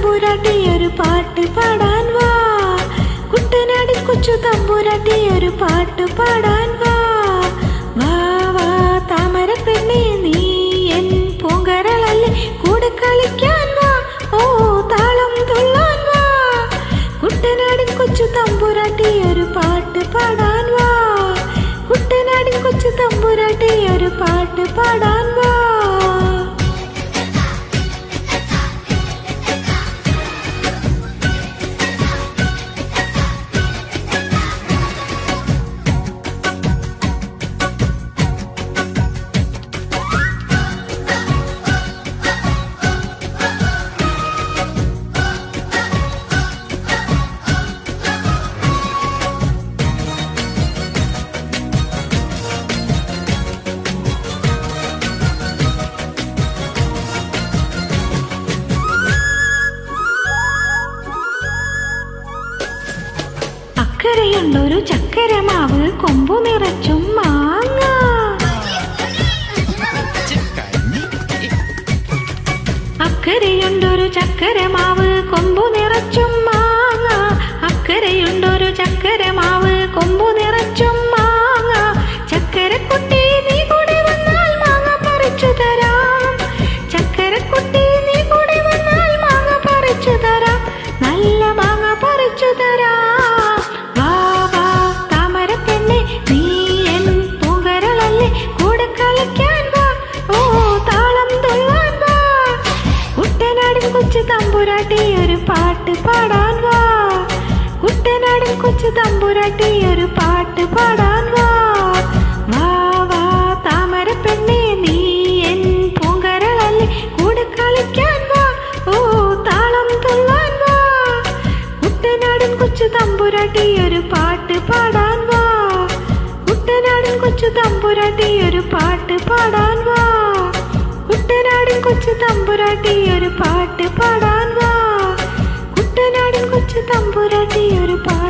തമ്പൂരാട്ടി ഒരു പാട്ട് പാടാൻ വാ. കുട്ടനാടി കൊച്ചു തമ്പൂരാട്ടി ഒരു പാട്ട് പാടാൻ വാ. വാ വാ താമര പെണ്ണെ നീ എൻ പൂങ്കരളല്ലേ. കൂടെ കളിക്കാൻ വാ. ഓ താളം തുള്ളാൻ വാ. കുട്ടനാടി കൊച്ചു തമ്പൂരാട്ടി ഒരു പാട്ട് പാടാൻ വാ. കുട്ടനാടി കൊച്ചു തമ്പൂരാട്ടി ഒരു പാട്ട് പാടാൻ വാ അക്കരയുണ്ടൊരു ചക്കരമാവ് കൊമ്പു നിറച്ചും മാങ്ങ. അക്കരയുണ്ടൊരു ചക്കരമാവ് കൊമ്പു നിറച്ചും മാങ്ങ. അക്കരയുണ്ടൊരു ചക്കരമാവ് കൊമ്പു നിറച്ചും മാങ്ങ. ചക്കരക്കുട്ടി നീ കൂടെ വന്നാൽ മാങ്ങ പറിച്ചു തരാം. ചക്കരക്കുട്ടി നീ കൂടെ വന്നാൽ മാങ്ങ പറിച്ചു തരാം. കൊച്ചു തമ്പുരാട്ടി ഒരു പാട്ട് പാടാൻ വാ കുട്ടനാടൻ കൊച്ചു തമ്പുരാട്ടി ഒരു പാട്ട് പാടാൻ വാ വാ വാ താമര പെണ്ണെ നീ എൻ പൂങ്കരളല്ലേ കൂടെ കളിക്കാൻ വാ ഓ താളം തുള്ളാൻ വാ കുട്ടനാടൻ കൊച്ചു തമ്പുരാട്ടി ഒരു പാട്ട് പാടാൻ വാ കുട്ടനാടൻ കൊച്ചു തമ്പുരാട്ടി ഒരു പാട്ട് പാടാൻ വാ കുട്ടനാടൻ കൊച്ചു തമ്പുരാട്ടി ഒരു പാട്ട് പാടാൻ വാ. കുട്ടനാടൻ കൊച്ചു തമ്പുരാട്ടി ഒരു പാട്ട് പാടാൻ വാ